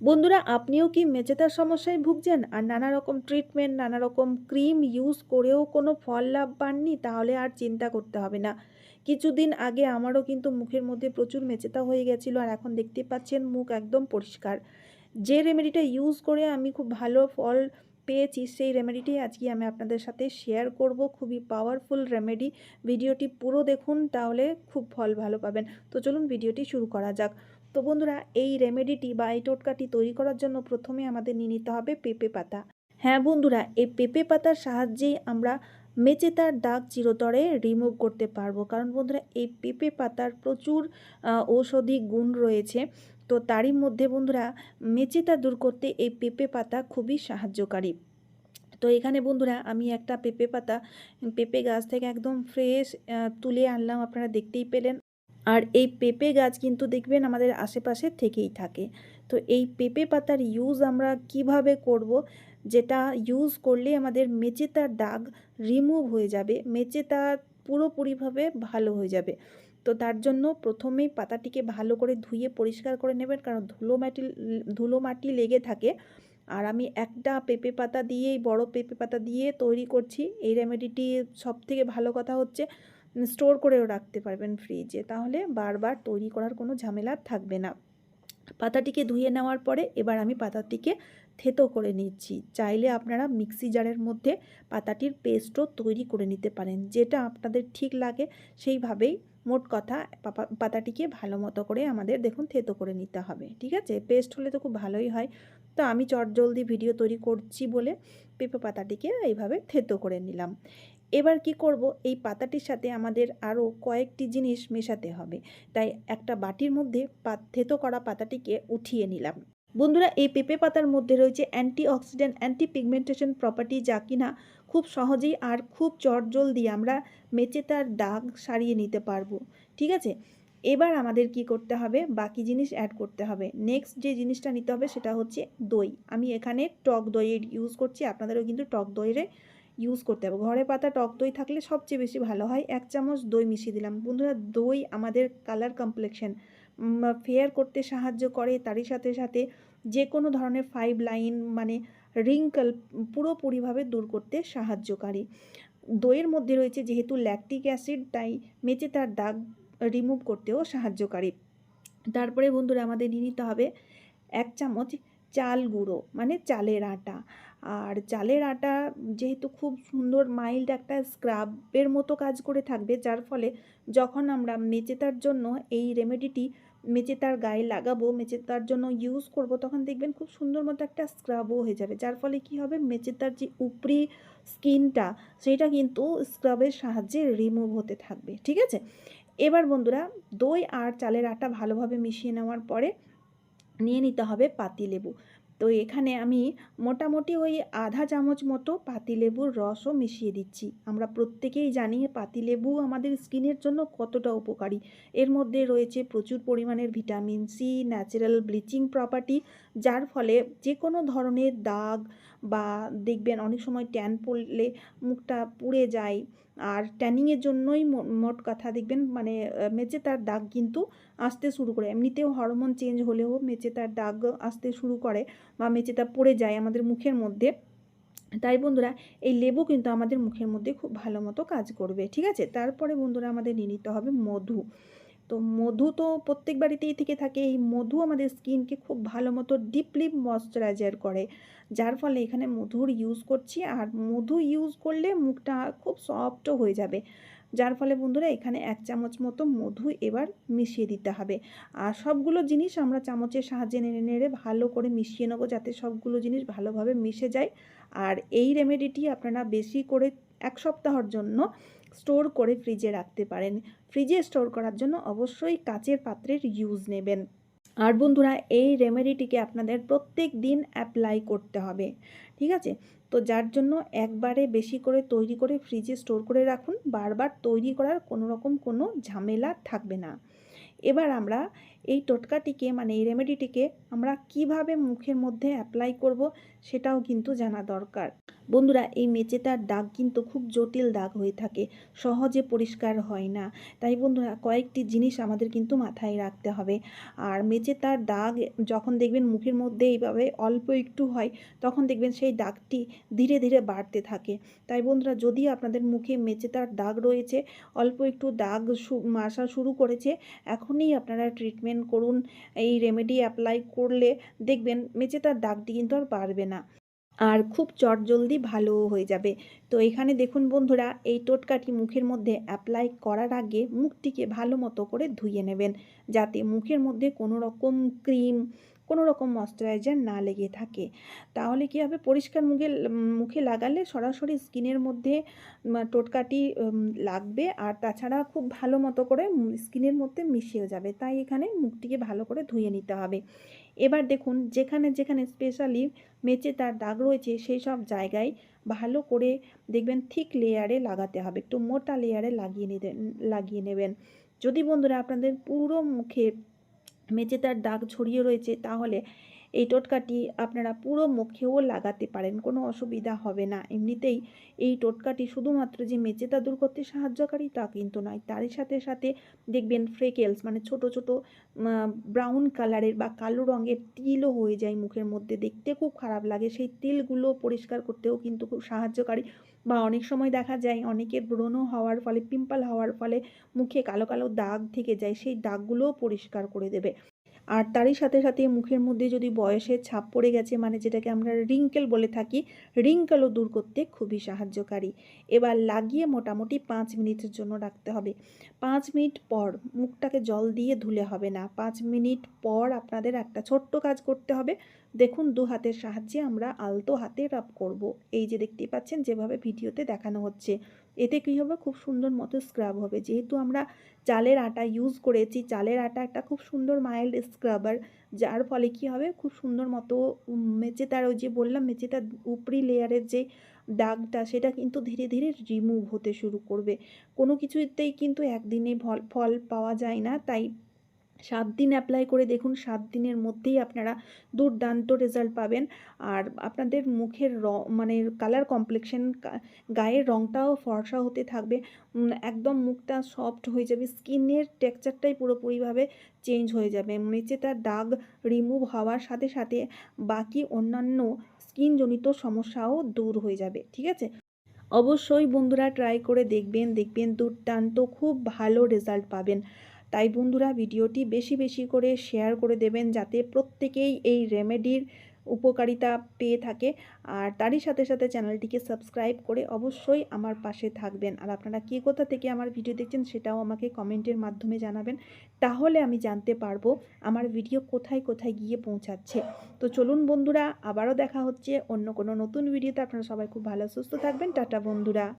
বন্ধুরা, আপনিও কি মেচেতার সমস্যায় ভুগছেন? আর নানা রকম ট্রিটমেন্ট নানা রকম ক্রিম ইউজ করেও কোনো ফল লাভ পাননি? তাহলে আর চিন্তা করতে হবে না। কিছুদিন আগে আমারও কিন্তু মুখের মধ্যে প্রচুর মেচেতা হয়ে গেছিল আর এখন দেখতে পাচ্ছেন মুখ একদম পরিষ্কার। যে রেমেডিটা ইউজ করে আমি খুব ভালো ফল পেয়েছি, সেই রেমেডিটি আজকে আমি আপনাদের সাথে শেয়ার করব। খুবই পাওয়ারফুল রেমেডি ভিডিওটি পুরো দেখুন, তাহলে খুব ফল ভালো পাবেন। তো চলুন, ভিডিওটি শুরু করা যাক। তো বন্ধুরা, এই রেমেডিটি বা এই টোটকাটি তৈরি করার জন্য প্রথমে আমাদের নিয়ে নিতে হবে পেঁপে পাতা। হ্যাঁ বন্ধুরা, এই পেঁপে পাতার সাহায্যেই আমরা মেচেতার দাগ চিরতরে রিমুভ করতে পারব। কারণ বন্ধুরা, এই পেঁপে পাতার প্রচুর ঔষধি গুণ রয়েছে। তো তারই মধ্যে বন্ধুরা, মেচেতা দূর করতে এই পেঁপে পাতা খুবই সাহায্যকারী। তো এখানে বন্ধুরা, আমি একটা পেঁপে পাতা, পেঁপে গাছ থেকে একদম ফ্রেশ তুলে আনলাম, আপনারা দেখতেই পেলেন। আর এই পেঁপে গাছ কিন্তু দেখবেন আমাদের আশেপাশে থেকেই থাকে। তো এই পেঁপে পাতার ইউজ আমরা কীভাবে করব? যেটা ইউজ করলে আমাদের মেচেতার দাগ রিমুভ হয়ে যাবে, মেচেতা পুরোপুরিভাবে ভালো হয়ে যাবে। তো তার জন্য প্রথমেই পাতাটিকে ভালো করে ধুয়ে পরিষ্কার করে নেবেন, কারণ ধুলো মাটি ধুলো মাটি লেগে থাকে। আর আমি একটা পেঁপে পাতা দিয়েই, বড় পেঁপে পাতা দিয়ে তৈরি করছি। এই রেমেডিটি সব থেকে ভালো কথা হচ্ছে। স্টোর করেও রাখতে পারবেন ফ্রিজে তাহলে বারবার তৈরি করার কোনো ঝামেলা থাকবে না। পাতাটিকে ধুয়ে নেওয়ার পরে এবার আমি পাতাটিকে থেতো করে নিচ্ছি। চাইলে আপনারা মিক্সি জারের মধ্যে পাতাটির পেস্টও তৈরি করে নিতে পারেন। যেটা আপনাদের ঠিক লাগে, সেইভাবেই মোট কথা পাতাটিকে ভালো মতো করে আমাদের দেখুন থেতো করে নিতে হবে। ঠিক আছে? পেস্ট হলে তো খুব ভালোই হয়। তো আমি চটজলদি ভিডিও তৈরি করছি বলে পেঁপে পাতাটিকে এইভাবে থেতো করে নিলাম। এবার কি করব? এই পাতাটির সাথে আমাদের আরও কয়েকটি জিনিস মেশাতে হবে। তাই একটা বাটির মধ্যে থেতো করা পাতাটিকে উঠিয়ে নিলাম। বন্ধুরা, এই পেঁপে পাতার মধ্যে রয়েছে antioxidant anti pigmentation property যা কিনা খুব সহজেই আর খুব চটজলদি আমরা মেচে তার দাগ সারিয়ে নিতে পারব। ঠিক আছে? এবার আমাদের কি করতে হবে? বাকি জিনিস অ্যাড করতে হবে। নেক্সট যে জিনিসটা নিতে হবে সেটা হচ্ছে দই। আমি এখানে টক দইয়ের ইউজ করছি। আপনাদেরও কিন্তু টক দইয়ের ইউজ করতে হবে। ঘরে পাতা, টক দই থাকলে সবচেয়ে বেশি ভালো হয়। এক চামচ দই মিশিয়ে দিলাম। বন্ধুরা, দই আমাদের কালার কমপ্লেকশন ফেয়ার করতে সাহায্য করে। তারই সাথে সাথে যে কোনো ধরনের ফাইভ লাইন মানে রিঙ্কল পুরোপুরিভাবে দূর করতে সাহায্যকারী দইয়ের মধ্যে রয়েছে যেহেতু ল্যাকটিক অ্যাসিড তাই মেচে তার দাগ রিমুভ করতেও সাহায্যকারী তারপরে বন্ধুরা, আমাদের নিয়ে নিতে হবে এক চামচ চাল গুঁড়ো মানে চালের আটা। আর চালের আটা যেহেতু খুব সুন্দর মাইল্ড একটা স্ক্রাবের মতো কাজ করে থাকবে, যার ফলে যখন আমরা মেচেতার জন্য এই রেমেডিটি মেচেতার গায়ে লাগাবো, মেচেতার জন্য ইউজ করব, তখন দেখবেন খুব সুন্দর মতো একটা স্ক্রাবও হয়ে যাবে। যার ফলে কি হবে? মেচেতার যে উপরি স্কিনটা সেটা কিন্তু স্ক্রাবের সাহায্যে রিমুভ হতে থাকবে। ঠিক আছে? এবার বন্ধুরা, দই আর চালের আটা ভালোভাবে মিশিয়ে নেওয়ার পরে নিয়ে নিতে হবে পাতিলেবু তো এখানে আমি মোটামুটি ওই আধা চামচ মতো পাতিলেবুর রসও মিশিয়ে দিচ্ছি। আমরা প্রত্যেকেই জানি পাতিলেবু আমাদের স্কিনের জন্য কতটা উপকারী। এর মধ্যে রয়েছে প্রচুর পরিমাণের vitamin C, natural bleaching property যার ফলে যে কোনো ধরনের দাগ বা দেখবেন অনেক সময় ট্যান পড়লে মুখটা পুড়ে যায়। আর ট্যানিংয়ের জন্যই মোট কথা দেখবেন মানে মেচে তার দাগ কিন্তু আসতে শুরু করে। এমনিতেও হরমোন চেঞ্জ হলেও মেচে তার দাগ আসতে শুরু করে বা মেচেটা পড়ে যায় আমাদের মুখের মধ্যে। তাই বন্ধুরা, এই লেবু কিন্তু আমাদের মুখের মধ্যে খুব ভালো মতো কাজ করবে। ঠিক আছে? তারপরে বন্ধুরা আমাদের নিয়ে নিতে হবে মধু। তো মধু তো প্রত্যেক বাড়িতেই থেকে থাকে। এই মধু আমাদের স্কিনকে খুব ভালো মতো ডিপলি ময়শ্চারাইজার করে। যার ফলে এখানে মধুর ইউজ করছি আর মধু ইউজ করলে মুখটা খুব সফটও হয়ে যাবে। যার ফলে বন্ধুরা এখানে এক চামচ মতো মধু এবার মিশিয়ে দিতে হবে। আর সবগুলো জিনিস আমরা চামচের সাহায্যে নেড়ে নেড়ে ভালো করে মিশিয়ে নেব যাতে সবগুলো জিনিস ভালোভাবে মিশে যায়। আর এই রেমেডিটি আপনারা বেশি করে এক সপ্তাহর জন্য স্টোর করে ফ্রিজে রাখতে পারেন। ফ্রিজে স্টোর করার জন্য অবশ্যই কাচের পাত্রের ইউজ নেবেন। আর বন্ধুরা, এই রেমেডিটিকে আপনাদের প্রত্যেক দিন অ্যাপ্লাই করতে হবে। ঠিক আছে? তো যার জন্য একবারে বেশি করে তৈরি করে ফ্রিজে স্টোর করে রাখুন, বারবার তৈরি করার কোনো রকম কোনো ঝামেলা থাকবে না। এবার আমরা এই টোটকাটিকে মানে এই রেমেডিটিকে আমরা কীভাবে মুখের মধ্যে অ্যাপ্লাই করব সেটাও কিন্তু জানা দরকার। বন্ধুরা, এই মেচেতার দাগ কিন্তু খুব জটিল দাগ হয়ে থাকে, সহজে পরিষ্কার হয় না। তাই বন্ধুরা, কয়েকটি জিনিস আমাদের কিন্তু মাথায় রাখতে হবে। আর মেচেতার দাগ যখন দেখবেন মুখের মধ্যে এইভাবে অল্প একটু হয়, তখন দেখবেন সেই দাগটি ধীরে ধীরে বাড়তে থাকে। তাই বন্ধুরা, যদি আপনাদের মুখে মেচেতার দাগ রয়েছে, অল্প একটু দাগ আসা শুরু করেছে, এখনই আপনারা ট্রিটমেন্ট করুন, এই রেমেডি অ্যাপ্লাই করলে দেখবেন মেচেতার দাগটি কিন্তু আর বাড়বে না। আর খুব চটজলদি ভালো হয়ে যাবে। তো এখানে দেখুন বন্ধুরা, এই টোটকাটি মুখের মধ্যে অ্যাপ্লাই করার আগে মুখটিকে ভালো মতো করে ধুয়ে নেবেন। যাতে মুখের মধ্যে কোনো রকম ক্রিম কোনো রকম ময়শ্চারাইজার না লেগে থাকে। তাহলে কী হবে? পরিষ্কার মুখে মুখে লাগালে সরাসরি স্কিনের মধ্যে টোটকাটি লাগবে। আর তাছাড়া খুব ভালো মতো করে স্কিনের মধ্যে মিশিয়ে যাবে। তাই এখানে মুখটিকে ভালো করে ধুয়ে নিতে হবে। এবার দেখুন, যেখানে যেখানে স্পেশালি মেচে তার দাগ রয়েছে, সেই সব জায়গায় ভালো করে দেখবেন থিক লেয়ারে লাগাতে হবে। একটু মোটা লেয়ারে লাগিয়ে নিতে লাগিয়ে নেবেন। যদি বন্ধুরা আপনাদের পুরো মুখে মেচে তার দাগ ছড়িয়ে রয়েছে তাহলে এই টোটকাটি আপনারা পুরো মুখেও লাগাতে পারেন, কোনো অসুবিধা হবে না। এমনিতেই এই টোটকাটি শুধুমাত্র যে মেচেতা দূর করতে সাহায্যকারী তা কিন্তু নয়, তারই সাথে সাথে দেখবেন ফ্রেকেলস মানে ছোট ছোট ব্রাউন কালারের বা কালো রঙের তিলও হয়ে যায় মুখের মধ্যে। দেখতে খুব খারাপ লাগে, সেই তিলগুলো পরিষ্কার করতেও কিন্তু খুব সাহায্যকারী। বা অনেক সময় দেখা যায় অনেকের ব্রণ হওয়ার ফলে, পিম্পল হওয়ার ফলে মুখে কালো কালো দাগ থেকে যায়, সেই দাগগুলোও পরিষ্কার করে দেবে। আর তারই সাথে সাথে মুখের মধ্যে যদি বয়সের ছাপ পড়ে গেছে মানে যেটাকে আমরা রিঙ্কেল বলে থাকি রিঙ্কেলও দূর করতে খুবই সাহায্যকারী। এবার লাগিয়ে মোটামুটি পাঁচ মিনিটের জন্য রাখতে হবে। পাঁচ মিনিট পর মুখটাকে জল দিয়ে ধুলে হবে না। পাঁচ মিনিট পর আপনাদের একটা ছোট্ট কাজ করতে হবে। দেখুন দু হাতের সাহায্যে আমরা আলতো হাতে রাব করব। এই যে দেখতেই পাচ্ছেন যেভাবে ভিডিওতে দেখানো হচ্ছে। এতে কী হবে? খুব সুন্দর মতো স্ক্রাব হবে। যেহেতু আমরা চালের আটা ইউজ করেছি চালের আটা একটা খুব সুন্দর মাইল্ড স্ক্রাবার যার ফলে কি হবে? খুব সুন্দর মতো উম, মেচে তার ওই যে বললাম মেচে তার উপরি লেয়ারের যে দাগটা সেটা কিন্তু ধীরে ধীরে রিমুভ হতে শুরু করবে। কোনো কিছুতেই কিন্তু একদিনে ফল পাওয়া যায় না। তাই সাত দিন অ্যাপ্লাই করে দেখুন, সাত দিনের মধ্যেই আপনারা দুর্দান্ত রেজাল্ট পাবেন। আর আপনাদের মুখের র মানে কালার কমপ্লেকশন গায়ের রঙটাও ফর্সা হতে থাকবে। একদম মুখটা সফট হয়ে যাবে, স্কিনের টেক্সচারটাই পুরোপুরিভাবে চেঞ্জ হয়ে যাবে। মেচে তার দাগ রিমুভ হওয়ার সাথে সাথে বাকি অন্যান্য স্কিনজনিত সমস্যাও দূর হয়ে যাবে, ঠিক আছে? অবশ্যই বন্ধুরা ট্রাই করে দেখবেন দেখবেন দুর্দান্ত, খুব ভালো রেজাল্ট পাবেন। তাই বন্ধুরা ভিডিওটি বেশি বেশি করে শেয়ার করে দেবেন যাতে প্রত্যেকেই এই রেমেডির উপকারিতা পেয়ে থাকে। আর তারই সাথে সাথে চ্যানেলটিকে সাবস্ক্রাইব করে অবশ্যই আমার পাশে থাকবেন। আর আপনারা কী কোথা থেকে আমার ভিডিও দেখছেন সেটাও আমাকে কমেন্টের মাধ্যমে জানাবেন। তাহলে আমি জানতে পারব আমার ভিডিও কোথায় কোথায় গিয়ে পৌঁছাচ্ছে। তো চলুন বন্ধুরা, আবারও দেখা হচ্ছে অন্য কোনো নতুন ভিডিওতে। আপনারা সবাই খুব ভালো, সুস্থ থাকবেন। টাটা বন্ধুরা।